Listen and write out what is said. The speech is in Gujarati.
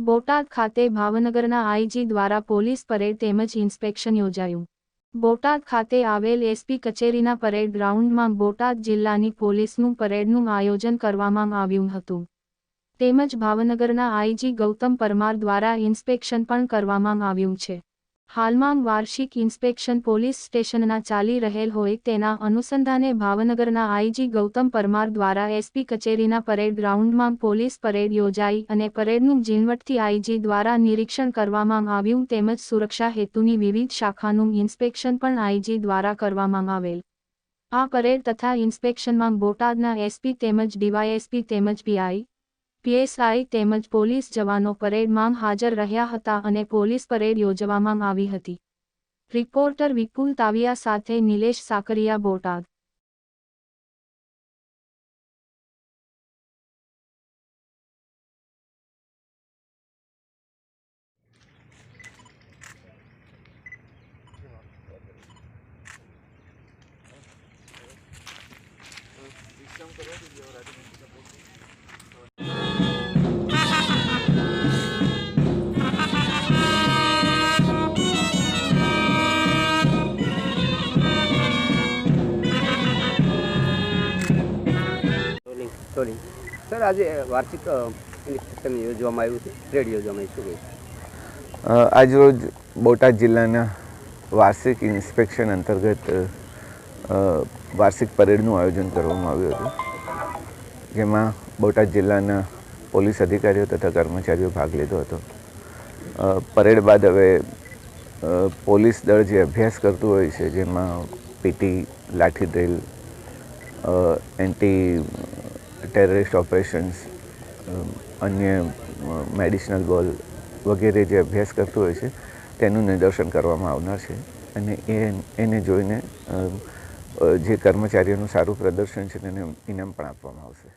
બોટાદ ખાતે ભાવનગરના આઈજી દ્વારા પોલીસ પરેડ તેમજ ઇન્સ્પેક્શન યોજાયું. બોટાદ ખાતે આવેલ એસપી કચેરીના પરેડ ગ્રાઉન્ડમાં બોટાદ જિલ્લાની પોલીસનું પરેડનું આયોજન કરવામાં આવ્યું હતું. તેમજ ભાવનગરના આઈજી ગૌતમ પરમાર દ્વારા ઇન્સ્પેક્શન પણ કરવામાં આવ્યું છે. હાલમાં વાર્ષિક ઇન્સ્પેક્શન પોલીસ સ્ટેશનના ચાલી રહેલ હોય તેના અનુસંધાને ભાવનગરના આઈજી ગૌતમ પરમાર દ્વારા એસપી કચેરીના પરેડ ગ્રાઉન્ડમાં પોલીસ પરેડ યોજાઈ અને પરેડનું ઝીણવટથી આઈજી દ્વારા નિરીક્ષણ કરવામાં આવ્યું તેમજ સુરક્ષા હેતુની વિવિધ શાખાનું ઇન્સ્પેક્શન પણ આઈજી દ્વારા કરવામાં આવેલ. આ પરેડ તથા ઇન્સ્પેક્શનમાં બોટાદના એસપી તેમજ ડીવાયએસપી તેમજ પીઆઈ પીએસઆઈ તેમજ પોલીસ જવાનો પરેડમાં હાજર રહ્યા હતા અને પોલીસ પરેડ યોજવામાં આવી હતી. રિપોર્ટર વિપુલ તાવિયા સાથે Nilesh Sakariya Botad. Rolling rolling sir આજે વાર્ષિક અ, યોજવામાં આવ્યું છે. પરેડ યોજવામાં શું કહીશ આજરોજ બોટાદ જિલ્લાના વાર્ષિક ઇન્સ્પેક્શન અંતર્ગત વાર્ષિક પરેડનું આયોજન કરવામાં આવ્યું હતું. જેમાં બોટાદ જિલ્લાના પોલીસ અધિકારીઓ તથા કર્મચારીઓ ભાગ લીધો હતો. પરેડ બાદ હવે પોલીસ દળ જે અભ્યાસ કરતું હોય છે જેમાં PT lathi drill anti terrorist operations અન્ય મેડિસિનલ બોલ વગેરે જે અભ્યાસ કરતું હોય છે, તેનું નિદર્શન કરવામાં આવનાર છે. અને એ, એને જોઈને જે કર્મચારીઓનું સારું પ્રદર્શન છે, તેને ઇનામ પણ આપવામાં આવશે.